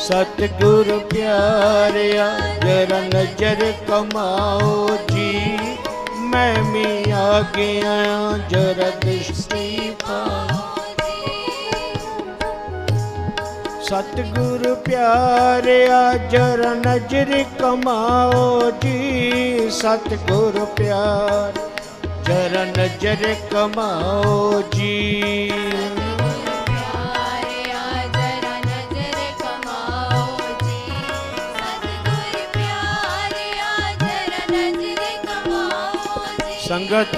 ਸਤਿਗੁਰ ਪਿਆਰਿਆ ਜਰਾ ਨਜ਼ਰ ਕਮਾਓ ਜੀ। ਮੈਂ ਵੀ ਆ ਗਿਆ ਜਰਾ ਦ੍ਰਿਸ਼ਟੀ ਪਾਓ ਸਤਿਗੁਰ ਪਿਆਰਿਆ, ਜਰ ਨਜ਼ਰ ਕਮਾਓ ਜੀ। ਸਤਿਗੁਰ ਪਿਆਰ, ਜਰ ਨਜ਼ਰ ਕਮਾਓ ਜੀ। ਸੰਗਤ।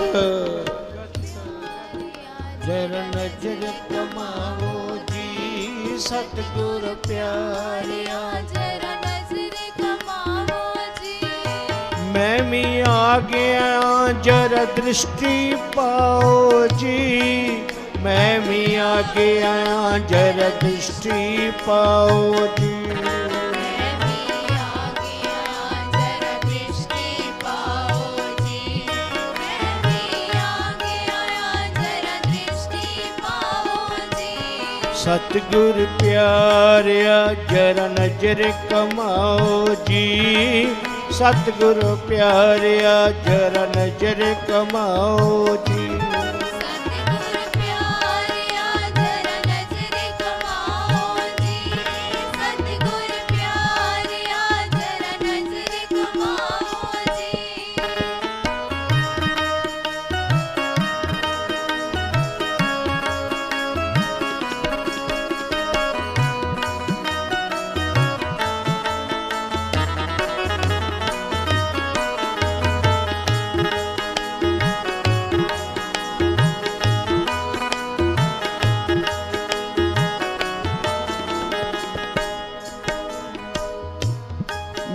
ਜਰਾ ਨਜ਼ਰ ਕਮਾਓ ਜੀ, ਸਤਿਗੁਰ ਪਿਆਰਿਆ। ਜਰਾ ਨਜ਼ਰ ਕਮਾਓ ਜੀ ਮੈਂ ਵੀ ਆ ਗਿਆ, ਜਰਾ ਦ੍ਰਿਸ਼ਟੀ ਪਾਓ ਜੀ। ਮੈਂ ਵੀ ਆ ਗਿਆ, ਜਰਾ ਦ੍ਰਿਸ਼ਟੀ ਪਾਓ ਜੀ। ਸਤਿਗੁਰ ਪਿਆਰਿਆ ਜਰਾ ਨਜ਼ਰ ਕਮਾਓ ਜੀ। ਸਤਿਗੁਰ ਪਿਆਰਿਆ ਜਰਾ ਨਜ਼ਰ ਕਮਾਓ ਜੀ।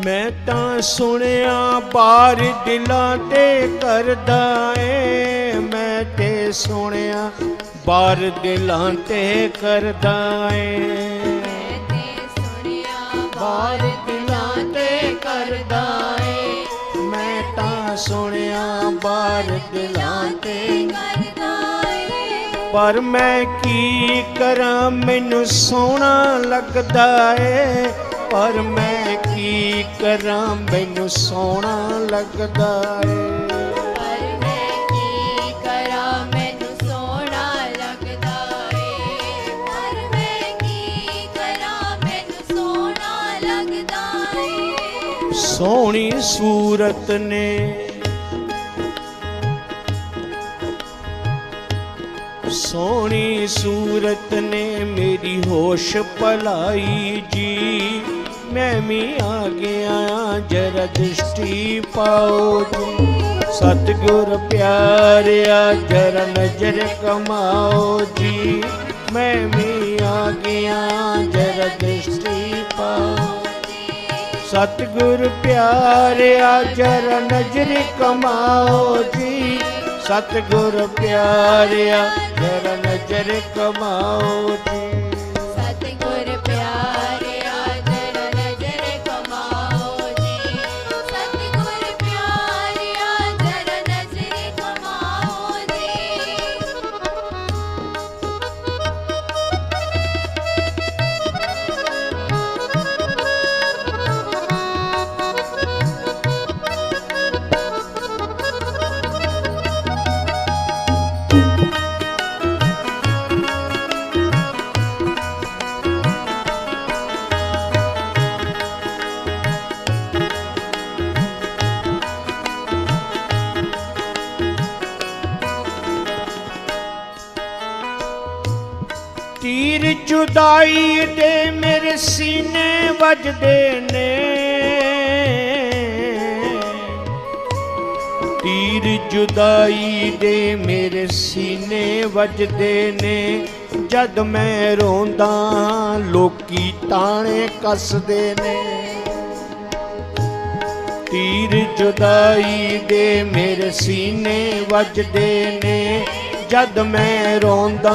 ਮੈਂ ਤਾਂ ਸੁਣਿਆ ਬਾਰ ਦਿਲਾਂ ਤੇ ਕਰਦਾ ਏ ਮੈਂ ਤੇ ਸੁਣਿਆ ਬਾਰ ਦਿਲਾਂ ਤੇ ਕਰਦਾ ਏ ਮੈਂ ਤੇ ਸੁਣਿਆ ਬਾਰ ਦਿਲਾਂ ਤੇ ਕਰਦਾ ਏ ਮੈਂ ਤਾਂ ਸੁਣਿਆ ਬਾਰ ਦਿਲਾਂ ਤੇ ਕਰਦਾ ਏ ਪਰ ਮੈਂ ਕੀ ਕਰਾਂ ਮੈਨੂੰ ਸੋਹਣਾ ਲੱਗਦਾ ਏ। ਪਰ ਮੈਂ ਕੀ ਕਰਾਂ? ਮੈਨੂੰ ਸੋਹਣਾ ਲੱਗਦਾ ਏ। ਪਰ ਮੈਂ ਕੀ ਕਰਾਂ? ਮੈਨੂੰ ਸੋਹਣਾ ਲੱਗਦਾ ਏ। ਪਰ ਮੈਂ ਕੀ ਕਰਾਂ? ਮੈਨੂੰ ਸੋਹਣਾ ਲੱਗਦਾ ਏ। ਸੋਹਣੀ ਸੂਰਤ ਨੇ। ਸੋਹਣੀ ਸੂਰਤ ਨੇ। ਮੇਰੀ ਹੋਸ਼ ਪਲਾਈ ਜੀ। ਮੈਂ ਵੀ ਆ ਗਿਆ ਜਰਾ ਦ੍ਰਿਸ਼ਟੀ ਪਾਓ ਜੀ। ਸਤਿਗੁਰ ਪਿਆਰਿਆ, ਜਰ ਨਜ਼ਰ ਕਮਾਓ ਜੀ। ਮੈਂ ਵੀ ਆ ਗਿਆ ਜਰਾ ਦ੍ਰਿਸ਼ਟੀ ਪਾਓ ਸਤਿਗੁਰ ਪਿਆਰਿਆ, ਜਰ ਨਜ਼ਰ ਕਮਾਓ ਜੀ। ਸਤਿਗੁਰ ਪਿਆਰਿਆ, ਜਰ ਨਜ਼ਰ ਕਮਾਓ ਜੀ। ਵੱਜਦੇ ਨੇ। ਤੀਰ ਜੁਦਾਈ ਦੇ ਮੇਰੇ ਸੀਨੇ ਵੱਜਦੇ ਨੇ। ਜਦ ਮੈਂ ਰੋਂਦਾ, ਲੋਕੀ ਤਾਣੇ ਕੱਸਦੇ ਨੇ। ਤੀਰ ਜੁਦਾਈ ਦੇ ਮੇਰੇ ਸੀਨੇ ਵੱਜਦੇ ਨੇ। ਜਦ ਮੈਂ ਰੋਂਦਾ,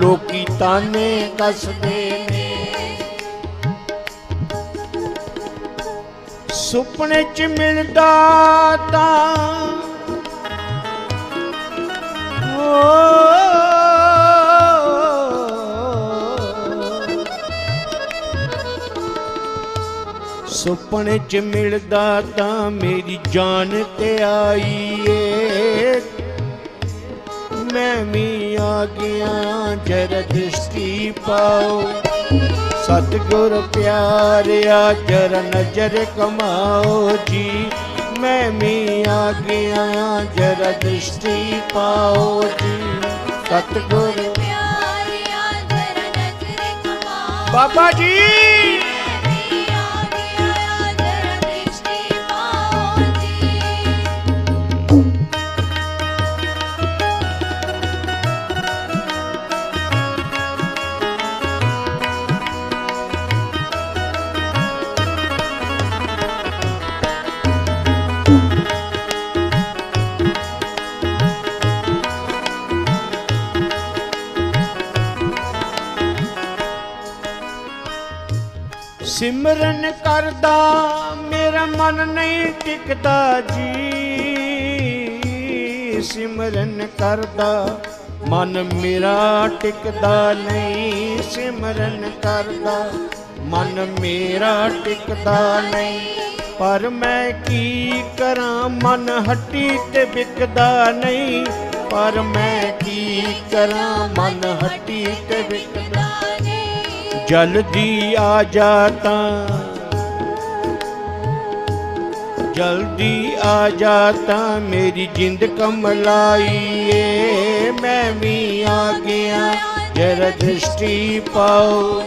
ਲੋਕੀ ਤਾਨੇ ਕੱਸਦੇ ਸੁਪਨੇ ਚ ਮਿਲਦਾ ਤਾਂ। ਸੁਪਨੇ ਚ ਮਿਲਦਾ ਤਾਂ ਮੇਰੀ ਜਾਨ ਤੇ ਆਈ ਏ ਮੈਂ ਵੀ ਆ ਗਿਆ, ਜਰ ਦ੍ਰਿਸ਼ਟੀ ਪਾਓ। ਸਤਿਗੁਰ ਪਿਆਰਿਆ ਜਰ ਨਜ਼ਰ ਕਮਾਓ ਜੀ। ਮੈਂ ਵੀ ਆ ਗਿਆ ਜਰ ਦ੍ਰਿਸ਼ਟੀ ਪਾਓ ਜੀ। ਸਤਿਗੁਰ ਪਿਆਰਿਆ ਜਰਾ ਨਜ਼ਰ ਕਮਾਓ ਬਾਬਾ ਜੀ! ਸਿਮਰਨ ਕਰਦਾ, ਮੇਰਾ ਮਨ ਨਹੀਂ ਟਿਕਦਾ ਜੀ। ਸਿਮਰਨ ਕਰਦਾ, ਮਨ ਮੇਰਾ ਟਿਕਦਾ ਨਹੀਂ। ਸਿਮਰਨ ਕਰਦਾ, ਮਨ ਮੇਰਾ ਟਿਕਦਾ ਨਹੀਂ। ਪਰ ਮੈਂ ਕੀ ਕਰਾਂ, ਮਨ ਹੱਟੀ ਤੇ ਵਿਕਦਾ ਨਹੀਂ। ਪਰ ਮੈਂ ਕੀ ਕਰਾਂ, ਮਨ ਹੱਟੀ ਤੇ ਵਿਕਦਾ ਜਲਦੀ ਆ ਜਾ ਤਾਂ ਜਲਦੀ ਆ ਜਾ ਤਾਂ ਮੇਰੀ ਜਿੰਦ ਕਮਲਾਈ ਏ ਮੈਂ ਵੀ ਆ ਗਿਆ ਜਰ ਦ੍ਰਿਸ਼ਟੀ ਪਾਓ।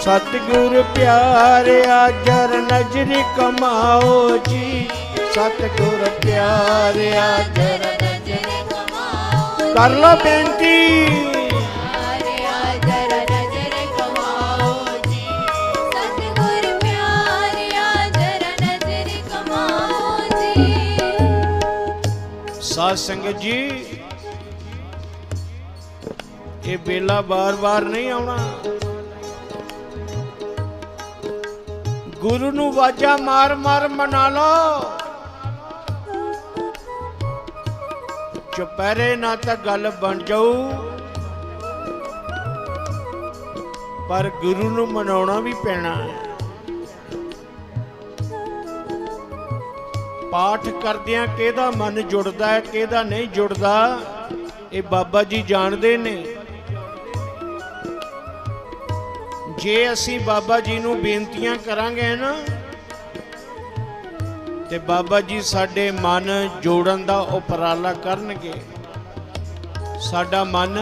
ਸਤਿਗੁਰ ਪਿਆਰਿਆ, ਜਰ ਨਜ਼ਰ ਕਮਾਓ ਜੀ। ਸਤਿਗੁਰ ਪਿਆਰਿਆ, ਜਰ ਨਜ਼ਰ ਕਮਾਓ। ਕਰ ਲੋ ਬੇਨਤੀ। ਸਾਧ ਸੰਗਤ ਜੀ, ਇਹ ਵੇਲਾ ਬਾਰ-ਬਾਰ ਨਹੀਂ ਆਉਣਾ। ਗੁਰੂ ਨੂੰ ਵਾਜਾ ਮਾਰ-ਮਾਰ ਮਨਾ ਲਓ। ਚੁਪਹਿਰੇ ਨਾ ਤਾਂ ਗੱਲ ਬਣ ਜਾਊ। ਪਰ ਗੁਰੂ ਨੂੰ ਮਨਾਉਣਾ ਵੀ ਪੈਣਾ ਹੈ। ਪਾਠ ਕਰਦਿਆਂ ਕਿਹਦਾ ਮਨ ਜੁੜਦਾ ਹੈ ਕਿਹਦਾ ਨਹੀਂ ਜੁੜਦਾ, ਇਹ ਬਾਬਾ ਜੀ ਜਾਣਦੇ ਨੇ। ਜੇ ਅਸੀਂ ਬਾਬਾ ਜੀ ਨੂੰ ਬੇਨਤੀਆਂ ਕਰਾਂਗੇ ਨਾ, ਤੇ ਬਾਬਾ ਜੀ ਸਾਡੇ ਮਨ ਜੋੜਨ ਦਾ ਉਪਰਾਲਾ ਕਰਨਗੇ। ਸਾਡਾ ਮਨ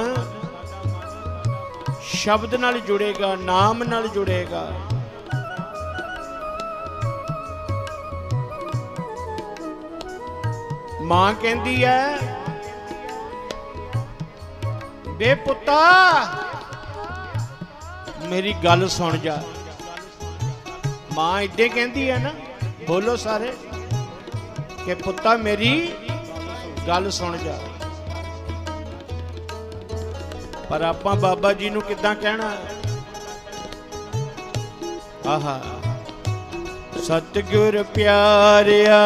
ਸ਼ਬਦ ਨਾਲ ਜੁੜੇਗਾ, ਨਾਮ ਨਾਲ ਜੁੜੇਗਾ। ਮਾਂ ਕਹਿੰਦੀ ਐ ਬੇ ਪੁੱਤਾ, ਮੇਰੀ ਗੱਲ ਸੁਣ ਜਾ। ਮਾਂ ਇੱਦੇ ਕਹਿੰਦੀ ਐ ਨਾ, ਬੋਲੋ ਸਾਰੇ, ਕਿ ਪੁੱਤਾ ਮੇਰੀ ਗੱਲ ਸੁਣ ਜਾ। ਪਰ ਆਪਾਂ ਬਾਬਾ ਜੀ ਨੂੰ ਕਿੱਦਾਂ ਕਹਿਣਾ? ਆਹਾ, ਸਤਿਗੁਰ ਪਿਆਰਿਆ।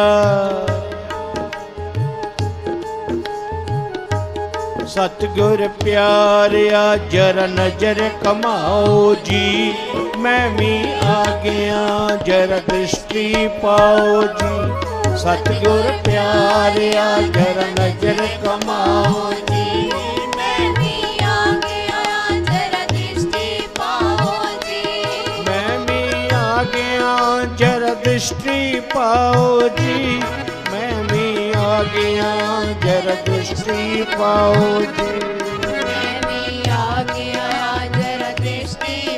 ਸਤਿਗੁਰ ਪਿਆਰਿਆ ਜਰ ਨਜ਼ਰ ਕਮਾਓ ਜੀ। ਮੈਂ ਵੀ ਆ ਗਿਆ ਜਰ ਦ੍ਰਿਸ਼ਟੀ ਪਾਓ ਜੀ। ਸਤਿਗੁਰ ਪਿਆਰਿਆ ਜਰ ਨਜ਼ਰ ਕਮਾਓ ਜੀ। ਮੈਂ ਵੀ ਆ ਗਿਆ ਜਰਾ ਦ੍ਰਿਸ਼ਟੀ ਪਾਓ ਜੀ। ਮੈਂ ਵੀ ਆ ਗਿਆ ਜਰ ਦ੍ਰਿਸ਼ਟੀ ਪਾਓ ਜੀ। ਮੈਂ ਵੀ ਆ ਗਿਆ ਜਰ ਦ੍ਰਿਸ਼ਟੀ ਜੀ ਮੈਂ ਵੀ ਆ ਗਿਆ ਜਰਾ ਦ੍ਰਿਸ਼ਟੀ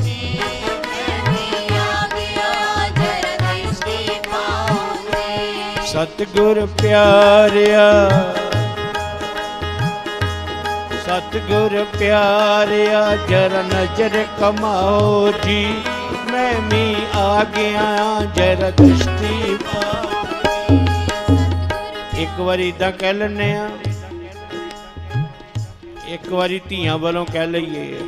ਜੀ। ਮੈਂ ਵੀ ਆ ਗਿਆ ਜਰਾ ਦ੍ਰਿਸ਼ਟੀ ਜੀ ਸਤਿਗੁਰ ਪਿਆਰਿਆ ਸਤਿਗੁਰ ਪਿਆਰਿਆ, ਜਰ ਨਜ਼ਰ ਕਮਾਓ ਜੀ। ਮੈਂ ਵੀ ਆ ਗਿਆ ਜਰ ਦ੍ਰਿਸ਼ਟੀ ਪਾਓ ਇੱਕ ਵਾਰੀ ਇਦਾਂ ਕਹਿ ਲੈਨੇ ਆ ਇੱਕ ਵਾਰੀ ਧੀਆਂ ਵੱਲੋਂ ਕਹਿ ਲਈਏ।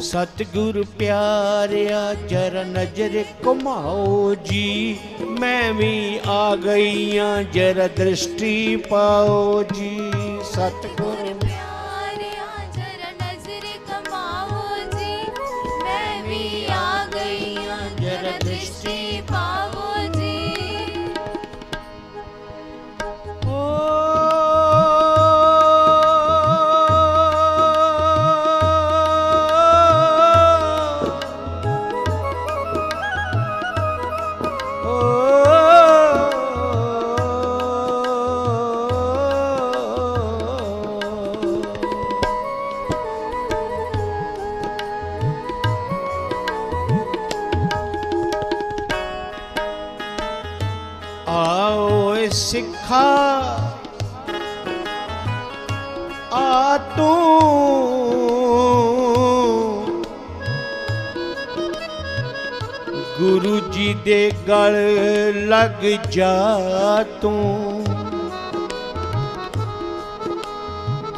ਸਤਿਗੁਰ ਪਿਆਰਿਆ, ਜਰ ਨਜ਼ਰ ਘੁਮਾਓ ਜੀ। ਮੈਂ ਵੀ ਆ ਗਈਆਂ ਜਰ ਦ੍ਰਿਸ਼ਟੀ ਪਾਓ ਜੀ। ਸਤਿਗੁਰ ਆਓ ਸਿੱਖਾ। ਆ ਤੂੰ। ਗੁਰੂ ਜੀ ਦੇ ਗਲ ਲੱਗ ਜਾ ਤੂੰ।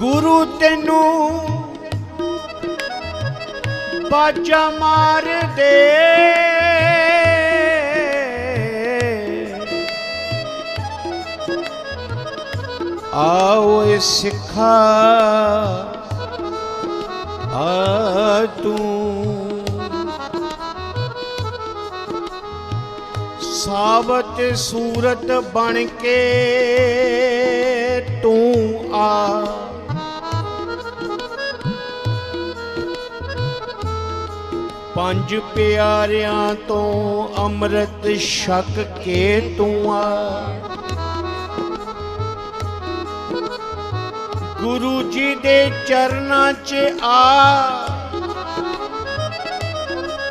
ਗੁਰੂ ਤੈਨੂੰ ਬਾਜਾ ਮਾਰ ਦੇ। ਸਿੱਖਾ ਆ ਤੂੰ। ਸਾਬਤ ਸੂਰਤ ਬਣ ਕੇ ਤੂੰ ਆ। ਪੰਜ ਪਿਆਰਿਆਂ ਤੋਂ ਅੰਮ੍ਰਿਤ ਛਕ ਕੇ ਤੂੰ ਆ। ਗੁਰੂ ਜੀ ਦੇ ਚਰਨਾਂ 'ਚ ਆ।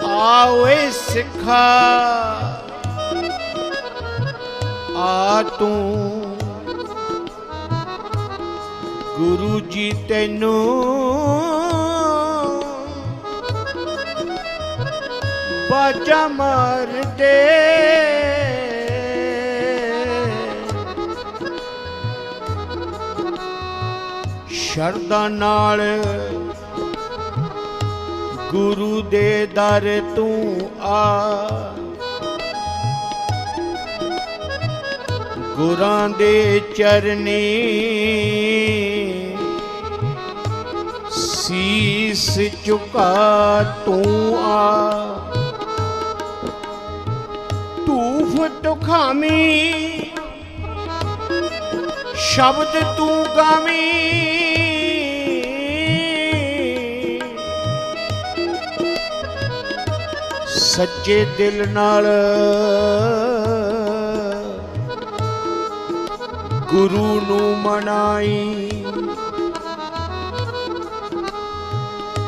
ਆ ਓਏ ਸਿੱਖਾ। ਆ ਤੂੰ। ਗੁਰੂ ਜੀ ਤੈਨੂੰ। ਬਾਜਾ ਮਾਰ ਸ਼ਰਧਾ ਨਾਲ, ਗੁਰੂ ਦੇ ਦਰ ਤੂੰ ਆ। ਗੁਰਾਂ ਦੇ ਚਰਨੀ ਸੀਸ ਝੁਕਾ ਤੂੰ ਆ। ਧੂਫ ਦੁਖਾਮੀ ਸ਼ਬਦ ਤੂੰ ਗਾਵੀਂ। ਸੱਚੇ ਦਿਲ ਨਾਲ। ਗੁਰੂ ਨੂੰ ਮਨਾਈ।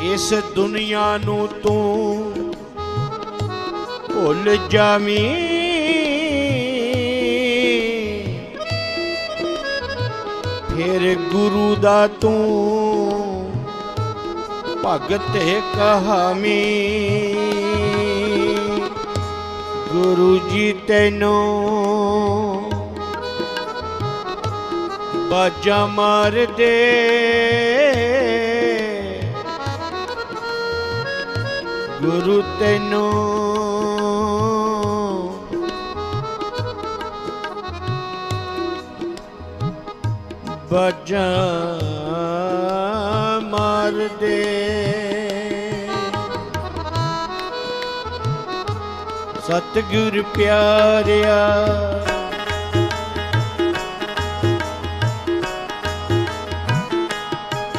ਇਸ ਦੁਨੀਆ ਨੂੰ ਤੂੰ ਭੁੱਲ ਜਾਵੀਂ। ਫਿਰ ਗੁਰੂ ਦਾ ਤੂੰ ਭਗਤ ਕਹਾਮੀ ਗੁਰੂ ਜੀ ਤੈਨੂੰ। ਬਾਜਾ ਮਾਰ ਦੇ ਗੁਰੂ ਤੈਨੂੰ। ਬਾਜਾ ਮਾਰ ਸਤਿਗੁਰ ਪਿਆਰਿਆ।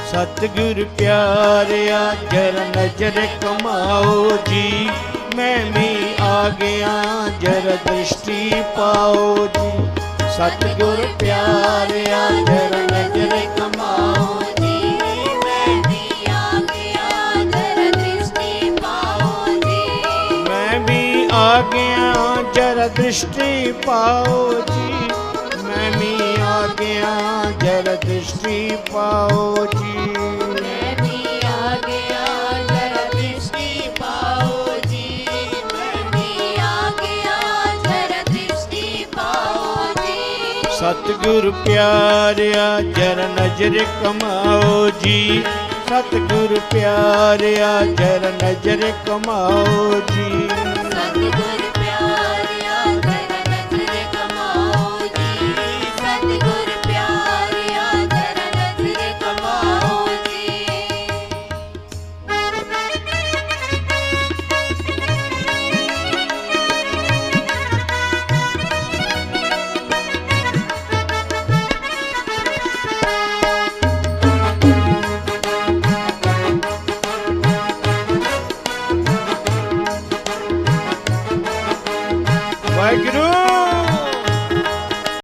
ਸਤਿਗੁਰ ਪਿਆਰਿਆ, ਜਰ ਨਜ਼ਰ ਕਮਾਓ ਜੀ। ਮੈਂ ਵੀ ਆ ਗਿਆ ਜਰ ਦ੍ਰਿਸ਼ਟੀ ਪਾਓ ਜੀ। ਸਤਿਗੁਰ ਪਿਆਰਿਆ, ਜਰ ਨਜ਼ਰ ਕਮਾਓ ਜਰ ਦ੍ਰਿਸ਼ਟੀ ਪਾਓ ਜੀ ਮੈਂ ਵੀ ਆ ਗਿਆ ਜਰ ਦ੍ਰਿਸ਼ਟੀ ਪਾਓ ਜੀ ਮੈਂ ਵੀ ਆ ਗਿਆ ਜਰ ਦ੍ਰਿਸ਼ਟੀ ਪਾਓ ਜੀ ਮੈਂ ਵੀ ਆ ਗਿਆ ਜਰ ਦ੍ਰਿਸ਼ਟੀ ਪਾਓ ਜੀ ਸਤਿਗੁਰ ਪਿਆਰਿਆ ਜਰ ਨਜ਼ਰ ਕਮਾਓ ਜੀ ਸਤਿਗੁਰ ਪਿਆਰਿਆ ਜਰ ਨਜ਼ਰ ਕਮਾਓ ਜੀ ਸਤਿਗੁਰ